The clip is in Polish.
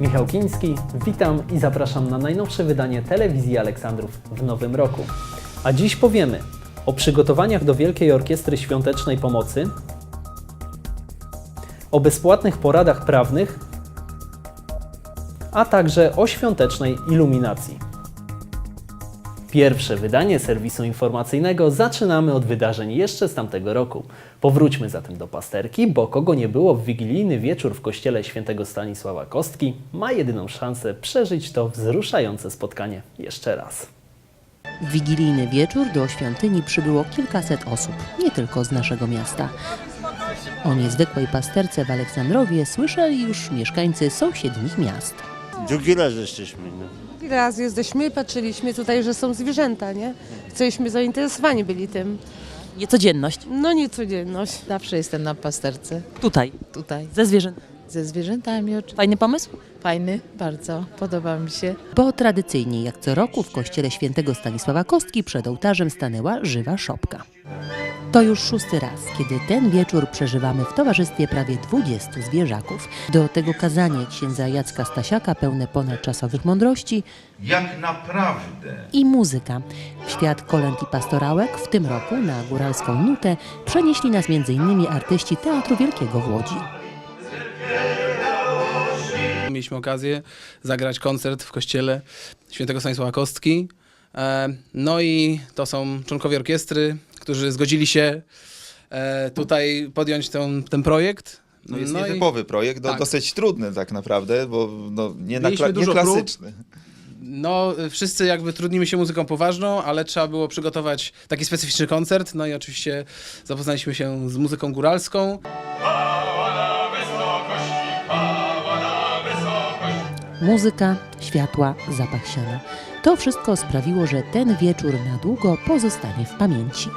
Michał Kiński, witam i zapraszam na najnowsze wydanie telewizji Aleksandrów w nowym roku. A dziś powiemy o przygotowaniach do Wielkiej Orkiestry Świątecznej Pomocy, o bezpłatnych poradach prawnych, a także o świątecznej iluminacji. Pierwsze wydanie serwisu informacyjnego zaczynamy od wydarzeń jeszcze z tamtego roku. Powróćmy zatem do pasterki, bo kogo nie było w wigilijny wieczór w kościele świętego Stanisława Kostki, ma jedyną szansę przeżyć to wzruszające spotkanie jeszcze raz. W wigilijny wieczór do świątyni przybyło kilkaset osób, nie tylko z naszego miasta. O niezwykłej pasterce w Aleksandrowie słyszeli już mieszkańcy sąsiednich miast. Drugi raz jesteśmy. No. Drugi raz jesteśmy, patrzyliśmy tutaj, że są zwierzęta, nie? Chcieliśmy zainteresowani byli tym. Niecodzienność. No nie codzienność. Zawsze jestem na pasterce, Tutaj, tutaj, ze zwierzęt. ze zwierzętami. oczywiście. Fajny pomysł? Fajny, bardzo, podoba mi się. Bo tradycyjnie, jak co roku, w kościele świętego Stanisława Kostki przed ołtarzem stanęła żywa szopka. To już szósty raz, kiedy ten wieczór przeżywamy w towarzystwie prawie 20 zwierzaków. Do tego kazanie księdza Jacka Stasiaka pełne ponadczasowych mądrości jak naprawdę i muzyka. W świat kolęd i pastorałek w tym roku na góralską nutę przenieśli nas m.in. artyści Teatru Wielkiego w Łodzi. Mieliśmy okazję zagrać koncert w kościele świętego Stanisława Kostki. E, No i to są członkowie orkiestry, którzy zgodzili się e, tutaj podjąć ten, ten projekt. No jest No i- nietypowy projekt, no, tak. dosyć trudny tak naprawdę, bo no, nie, na kla- nie dużo klasyczny. No, wszyscy jakby trudnimy się muzyką poważną, ale trzeba było przygotować taki specyficzny koncert. No i oczywiście zapoznaliśmy się z muzyką góralską. Muzyka, światła, zapach siana. To wszystko sprawiło, że ten wieczór na długo pozostanie w pamięci.